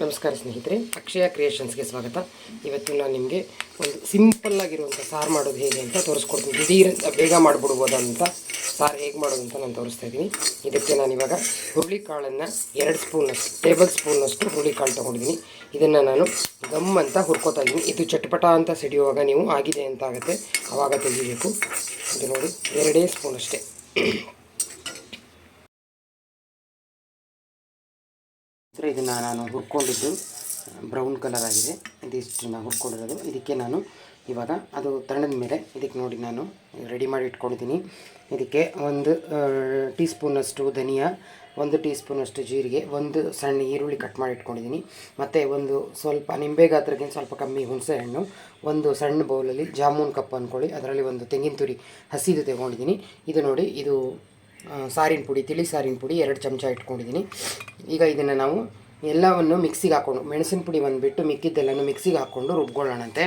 ನಮಸ್ಕಾರ ಸ್ನೇಹಿತರೆ, ಅಕ್ಷಯ ಕ್ರಿಯೇಷನ್ಸ್ಗೆ ಸ್ವಾಗತ. ಇವತ್ತು ನಾನು ನಿಮಗೆ ಒಂದು ಸಿಂಪಲ್ ಆಗಿರುವಂಥ ಸಾರು ಮಾಡೋದು ಹೇಗೆ ಅಂತ ತೋರಿಸ್ಕೊಡ್ತೀನಿ. ದಿಢೀರ್ ಬೇಗ ಮಾಡಿಬಿಡ್ಬೋದಂತ ಸಾರು ಹೇಗೆ ಮಾಡೋದು ಅಂತ ನಾನು ತೋರಿಸ್ತಾ ಇದ್ದೀನಿ. ಇದಕ್ಕೆ ನಾನು ಇವಾಗ ಹುರುಳಿಕಾಳನ್ನು ಎರಡು ಸ್ಪೂನಷ್ಟು, ಟೇಬಲ್ ಸ್ಪೂನಷ್ಟು ಹುರುಳಿಕಾಳು ತೊಗೊಂಡಿದ್ದೀನಿ. ಇದನ್ನು ನಾನು ಗಮ್ ಅಂತ ಹುರ್ಕೋತಾ ಇದ್ದೀನಿ. ಇದು ಚಟಪಟ ಅಂತ ಸಿಡಿಯುವಾಗ ನೀವು ಆಗಿದೆ ಅಂತ ಆಗುತ್ತೆ. ಆವಾಗ ತೆಗಿಬೇಕು. ಇದು ನೋಡಿ, ಎರಡೇ ಸ್ಪೂನ್ ಅಷ್ಟೇ ಇದನ್ನು ನಾನು ಹುರ್ಕೊಂಡಿದ್ದು, ಬ್ರೌನ್ ಕಲರ್ ಆಗಿದೆ. ಇದಿಷ್ಟು ನಾನು ಹುರ್ಕೊಂಡಿರೋದು. ಇದಕ್ಕೆ ನಾನು ಇವಾಗ ಅದು ತಣ್ಣದ ಮೇಲೆ ಇದಕ್ಕೆ ನೋಡಿ ನಾನು ರೆಡಿ ಮಾಡಿ ಇಟ್ಕೊಂಡಿದ್ದೀನಿ. ಇದಕ್ಕೆ ಒಂದು ಟೀ ಸ್ಪೂನಷ್ಟು ಧನಿಯಾ, ಒಂದು ಟೀ ಸ್ಪೂನಷ್ಟು ಜೀರಿಗೆ, ಒಂದು ಸಣ್ಣ ಈರುಳ್ಳಿ ಕಟ್ ಮಾಡಿ ಇಟ್ಕೊಂಡಿದ್ದೀನಿ. ಮತ್ತು ಒಂದು ಸ್ವಲ್ಪ ನಿಂಬೆ ಗಾತ್ರಕ್ಕಿಂತ ಸ್ವಲ್ಪ ಕಮ್ಮಿ ಹುಣಸೆ ಹಣ್ಣು ಒಂದು ಸಣ್ಣ ಬೌಲಲ್ಲಿ ಜಾಮೂನ್ ಕಪ್ ಅಂದ್ಕೊಳ್ಳಿ ಅದರಲ್ಲಿ ಒಂದು ತೆಂಗಿನ ತುರಿ ಹಸಿದು ತಗೊಂಡಿದ್ದೀನಿ. ಇದು ನೋಡಿ, ಇದು ಸಾರಿನ ಪುಡಿ, ತಿಳಿ ಸಾರಿನ ಪುಡಿ ಎರಡು ಚಮಚ ಇಟ್ಕೊಂಡಿದ್ದೀನಿ. ಈಗ ಇದನ್ನು ನಾವು ಎಲ್ಲವನ್ನು ಮಿಕ್ಸಿಗೆ ಹಾಕ್ಕೊಂಡು ಮೆಣಸಿನ ಪುಡಿ ಬಂದುಬಿಟ್ಟು ಮಿಕ್ಕಿದ್ದೆಲ್ಲನೂ ಮಿಕ್ಸಿಗೆ ಹಾಕ್ಕೊಂಡು ರುಬ್ಕೊಳ್ಳೋಣಂತೆ.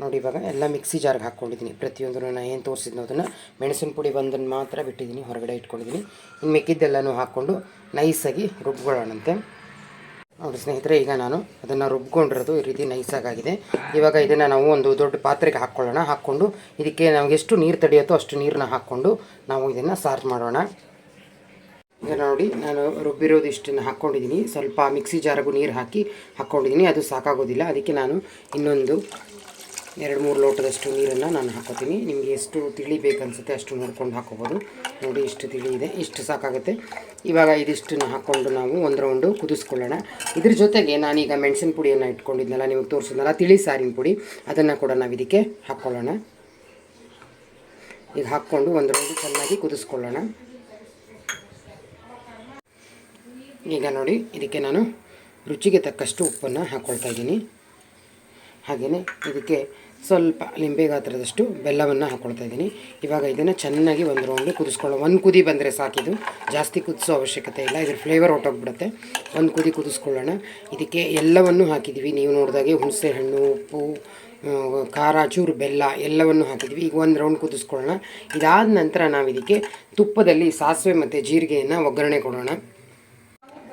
ನೋಡಿ ಇವಾಗ ಎಲ್ಲ ಮಿಕ್ಸಿ ಜಾರ್ಗೆ ಹಾಕ್ಕೊಂಡಿದ್ದೀನಿ. ಪ್ರತಿಯೊಂದು ನಾನು ಏನು ತೋರಿಸಿದ್ನೋ ಅದನ್ನು ಮೆಣಸಿನ ಪುಡಿ ಬಂದನ್ನು ಮಾತ್ರ ಬಿಟ್ಟಿದ್ದೀನಿ, ಹೊರಗಡೆ ಇಟ್ಕೊಂಡಿದ್ದೀನಿ. ಇನ್ನು ಮಿಕ್ಕಿದ್ದೆಲ್ಲನೂ ಹಾಕ್ಕೊಂಡು ನೈಸಾಗಿ ರುಬ್ಕೊಳ್ಳೋಣಂತೆ. ನೋಡಿ ಸ್ನೇಹಿತರೆ, ಈಗ ನಾನು ಅದನ್ನು ರುಬ್ಕೊಂಡಿರೋದು ಈ ರೀತಿ ನೈಸಾಗಾಗಿದೆ. ಇವಾಗ ಇದನ್ನು ನಾವು ಒಂದು ದೊಡ್ಡ ಪಾತ್ರೆಗೆ ಹಾಕ್ಕೊಳ್ಳೋಣ. ಹಾಕ್ಕೊಂಡು ಇದಕ್ಕೆ ನಮಗೆ ಎಷ್ಟು ನೀರು ತಡೆಯುತ್ತೋ ಅಷ್ಟು ನೀರನ್ನ ಹಾಕ್ಕೊಂಡು ನಾವು ಇದನ್ನು ಸಾರ್ಜ್ ಮಾಡೋಣ. ನೋಡಿ, ನಾನು ರುಬ್ಬಿರೋದು ಇಷ್ಟನ್ನು ಹಾಕ್ಕೊಂಡಿದ್ದೀನಿ. ಸ್ವಲ್ಪ ಮಿಕ್ಸಿ ಜಾರಿಗೂ ನೀರು ಹಾಕಿ ಹಾಕ್ಕೊಂಡಿದ್ದೀನಿ. ಅದು ಸಾಕಾಗೋದಿಲ್ಲ. ಅದಕ್ಕೆ ನಾನು ಇನ್ನೊಂದು ಎರಡು ಮೂರು ಲೋಟದಷ್ಟು ನೀರನ್ನು ನಾನು ಹಾಕೋತೀನಿ. ನಿಮಗೆ ಎಷ್ಟು ತಿಳಿ ಬೇಕನ್ಸುತ್ತೆ ಅಷ್ಟು ನೋಡ್ಕೊಂಡು ಹಾಕೋಬೋದು. ನೋಡಿ, ಇಷ್ಟು ತಿಳಿ ಇದೆ. ಇಷ್ಟು ಸಾಕಾಗುತ್ತೆ. ಇವಾಗ ಇದಿಷ್ಟನ್ನು ಹಾಕ್ಕೊಂಡು ನಾವು ಒಂದು ರೌಂಡು ಕುದಿಸ್ಕೊಳ್ಳೋಣ. ಇದ್ರ ಜೊತೆಗೆ ನಾನೀಗ ಮೆಣಸಿನ ಪುಡಿಯನ್ನು ಇಟ್ಕೊಂಡಿದ್ನಲ್ಲ, ನಿಮಗೆ ತೋರಿಸಿದ್ನಲ್ಲ, ತಿಳಿ ಸಾರಿನ ಪುಡಿ. ಅದನ್ನು ಕೂಡ ನಾವು ಇದಕ್ಕೆ ಹಾಕ್ಕೊಳ್ಳೋಣ. ಈಗ ಹಾಕ್ಕೊಂಡು ಒಂದು ರೌಂಡು ಚೆನ್ನಾಗಿ ಕುದಿಸ್ಕೊಳ್ಳೋಣ. ಈಗ ನೋಡಿ, ಇದಕ್ಕೆ ನಾನು ರುಚಿಗೆ ತಕ್ಕಷ್ಟು ಉಪ್ಪನ್ನು ಹಾಕ್ಕೊಳ್ತಾ ಇದ್ದೀನಿ. ಹಾಗೆಯೇ ಇದಕ್ಕೆ ಸ್ವಲ್ಪ ಲಿಂಬೆ ಗಾತ್ರದಷ್ಟು ಬೆಲ್ಲವನ್ನು ಹಾಕ್ಕೊಳ್ತಾ ಇದ್ದೀನಿ. ಇವಾಗ ಇದನ್ನು ಚೆನ್ನಾಗಿ ಒಂದು ರೌಂಡು ಕುದಿಸ್ಕೊಳ್ಳೋ ಒಂದು ಕುದಿ ಬಂದರೆ ಸಾಕಿದು ಜಾಸ್ತಿ ಕುದಿಸೋ ಅವಶ್ಯಕತೆ ಇಲ್ಲ. ಇದ್ರ ಫ್ಲೇವರ್ ಹೊಟ್ಟೋಗ್ಬಿಡುತ್ತೆ ಒಂದು ಕುದಿ ಕುದಿಸ್ಕೊಳ್ಳೋಣ. ಇದಕ್ಕೆ ಎಲ್ಲವನ್ನು ಹಾಕಿದ್ದೀವಿ ನೀವು ನೋಡಿದಾಗೆ ಹುಣಸೆ ಹಣ್ಣು ಉಪ್ಪು ಖಾರ, ಚೂರು, ಬೆಲ್ಲ ಎಲ್ಲವನ್ನು ಹಾಕಿದ್ವಿ. ಈಗ ಒಂದು ರೌಂಡ್ ಕುದಿಸ್ಕೊಳ್ಳೋಣ. ಇದಾದ ನಂತರ ನಾವು ಇದಕ್ಕೆ ತುಪ್ಪದಲ್ಲಿ ಸಾಸಿವೆ ಮತ್ತು ಜೀರಿಗೆಯನ್ನು ಒಗ್ಗರಣೆ ಕೊಡೋಣ.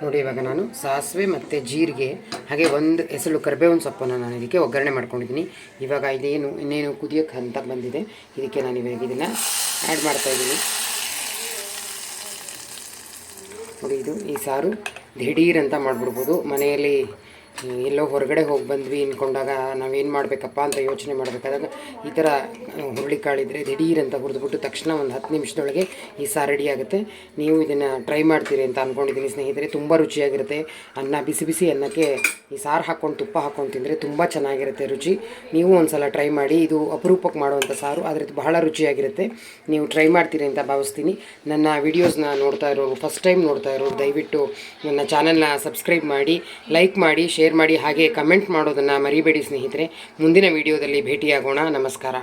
ನೋಡಿ, ಇವಾಗ ನಾನು ಸಾಸಿವೆ ಮತ್ತು ಜೀರಿಗೆ, ಹಾಗೆ ಒಂದು ಹೆಸರು ಕರಿಬೇವಿನ ಸೊಪ್ಪನ್ನು ನಾನು ಇದಕ್ಕೆ ಒಗ್ಗರಣೆ ಮಾಡ್ಕೊಂಡಿದ್ದೀನಿ. ಇವಾಗ ಇದೇನು, ಇನ್ನೇನು ಕುದಿಯೋಕ್ಕೆ ಅಂತ ಬಂದಿದೆ. ಇದಕ್ಕೆ ನಾನು ಇವಾಗ ಇದನ್ನು ಆ್ಯಡ್ ಮಾಡ್ತಾಯಿದ್ದೀನಿ ನೋಡಿ, ಇದು ಈ ಸಾರು ದಿಢೀರ್ ಅಂತ ಮಾಡಿಬಿಡ್ಬೋದು. ಮನೆಯಲ್ಲಿ ಎಲ್ಲೋ ಹೊರಗಡೆ ಹೋಗಿ ಬಂದ್ವಿ ಅಂದ್ಕೊಂಡಾಗ ನಾವೇನು ಮಾಡಬೇಕಪ್ಪ ಅಂತ ಯೋಚನೆ ಮಾಡಬೇಕಾದಾಗ ಈ ಥರ ಹುರುಳಿಕಾಳಿದ್ರೆ ದಿಢೀರ್ ಅಂತ ಹುರಿದ್ಬಿಟ್ಟು ತಕ್ಷಣ ಒಂದು ಹತ್ತು ನಿಮಿಷದೊಳಗೆ ಈ ಸಾರು ರೆಡಿ ಆಗುತ್ತೆ. ನೀವು ಇದನ್ನು ಟ್ರೈ ಮಾಡ್ತೀರಿ ಅಂತ ಅಂದ್ಕೊಂಡಿದ್ದೀನಿ ಸ್ನೇಹಿತರೆ, ತುಂಬ ರುಚಿಯಾಗಿರುತ್ತೆ. ಅನ್ನ, ಬಿಸಿ ಬಿಸಿ ಅನ್ನಕ್ಕೆ ಈ ಸಾರು ಹಾಕ್ಕೊಂಡು ತುಪ್ಪ ಹಾಕ್ಕೊಂಡು ತಿಂದರೆ ತುಂಬ ಚೆನ್ನಾಗಿರುತ್ತೆ ರುಚಿ. ನೀವು ಒಂದು ಟ್ರೈ ಮಾಡಿ, ಇದು ಅಪರೂಪಕ್ಕೆ ಮಾಡುವಂಥ ಸಾರು, ಆದರೆ ಬಹಳ ರುಚಿಯಾಗಿರುತ್ತೆ. ನೀವು ಟ್ರೈ ಮಾಡ್ತೀರಿ ಅಂತ ಭಾವಿಸ್ತೀನಿ. ನನ್ನ ವಿಡಿಯೋಸ್ನ ನೋಡ್ತಾ ಇರೋರು ಫಸ್ಟ್ ಟೈಮ್ ನೋಡ್ತಾ ಇರೋರು, ದಯವಿಟ್ಟು ನನ್ನ ಚಾನಲ್ನ ಸಬ್ಸ್ಕ್ರೈಬ್ ಮಾಡಿ ಲೈಕ್ ಮಾಡಿ ಮಾಡಿ ಹಾಗೆ ಕಮೆಂಟ್ ಮಾಡೋದನ್ನು ಮರಿಬೇಡಿ ಸ್ನೇಹಿತರೆ. ಮುಂದಿನ ವಿಡಿಯೋದಲ್ಲಿ ಭೇಟಿಯಾಗೋಣ. ನಮಸ್ಕಾರ.